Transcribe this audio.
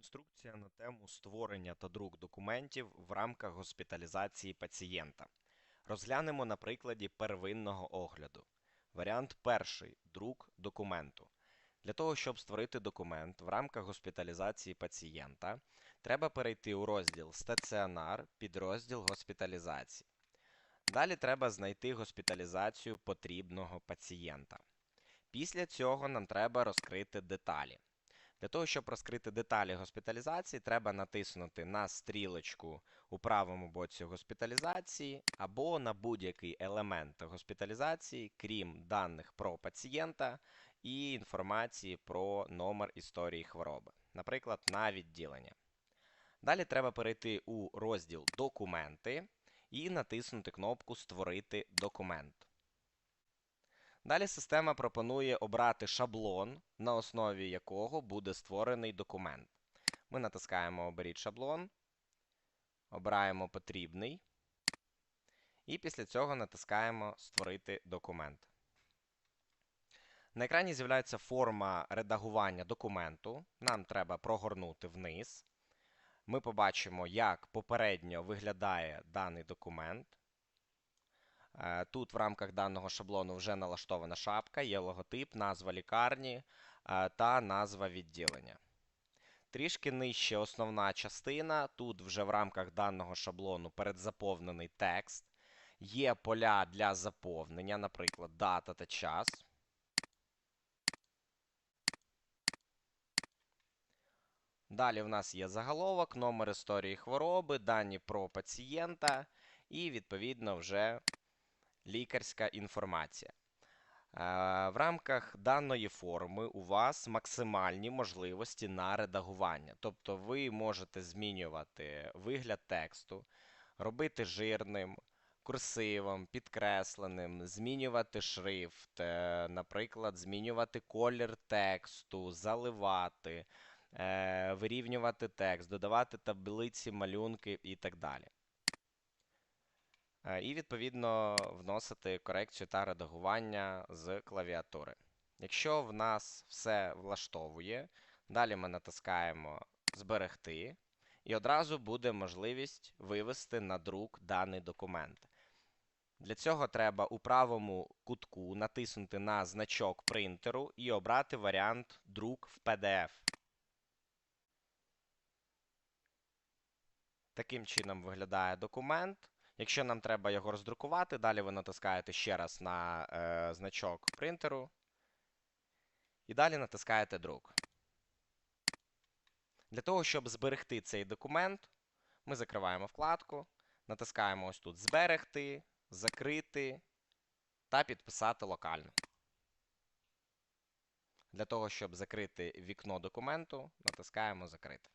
Інструкція на тему створення та друк документів в рамках госпіталізації пацієнта. Розглянемо на прикладі первинного огляду. Варіант перший друк документу. Для того, щоб створити документ в рамках госпіталізації пацієнта, треба перейти у розділ Стаціонар, підрозділ госпіталізації. Далі треба знайти госпіталізацію потрібного пацієнта. Після цього нам треба розкрити деталі. Для того, щоб розкрити деталі госпіталізації, треба натиснути на стрілочку у правому боці госпіталізації або на будь-який елемент госпіталізації, крім даних про пацієнта і інформації про номер історії хвороби, наприклад, на відділення. Далі треба перейти у розділ Документи і натиснути кнопку Створити документ. Далі система пропонує обрати шаблон, на основі якого буде створений документ. Ми натискаємо Оберіть шаблон, обираємо потрібний, і після цього натискаємо Створити документ. На екрані з'являється форма редагування документу. Нам треба прогорнути вниз. Ми побачимо, як попередньо виглядає даний документ. Е, тут в рамках даного шаблону вже налаштована шапка, є логотип, назва лікарні е, та назва відділення. Трішки нижче основна частина. Тут вже в рамках даного шаблону передзаповнений текст. Є поля для заповнення, наприклад, дата та час. Далі в нас є заголовок, номер історії хвороби, дані про пацієнта і, відповідно, вже лікарська інформація. В рамках даної форми у вас максимальні можливості на редагування. Тобто ви можете змінювати вигляд тексту, робити жирним, курсивом, підкресленим, змінювати шрифт, е, наприклад, змінювати колір тексту, заливати, е, вирівнювати текст, додавати таблиці, малюнки і так далі. Е, і, відповідно, вносити корекцію та редагування з клавіатури. Якщо в нас все влаштовує, далі ми натискаємо Зберегти, і одразу буде можливість вивести на друк даний документ. Для цього треба у правому кутку натиснути на значок принтеру і обрати варіант друк в PDF. Таким чином виглядає документ. Якщо нам треба його роздрукувати, далі ви натискаєте ще раз на е, значок принтеру. І далі натискаєте друк. Для того, щоб зберегти цей документ, ми закриваємо вкладку, натискаємо ось тут Зберегти, Закрити та підписати локально. Для того, щоб закрити вікно документу, натискаємо Закрити.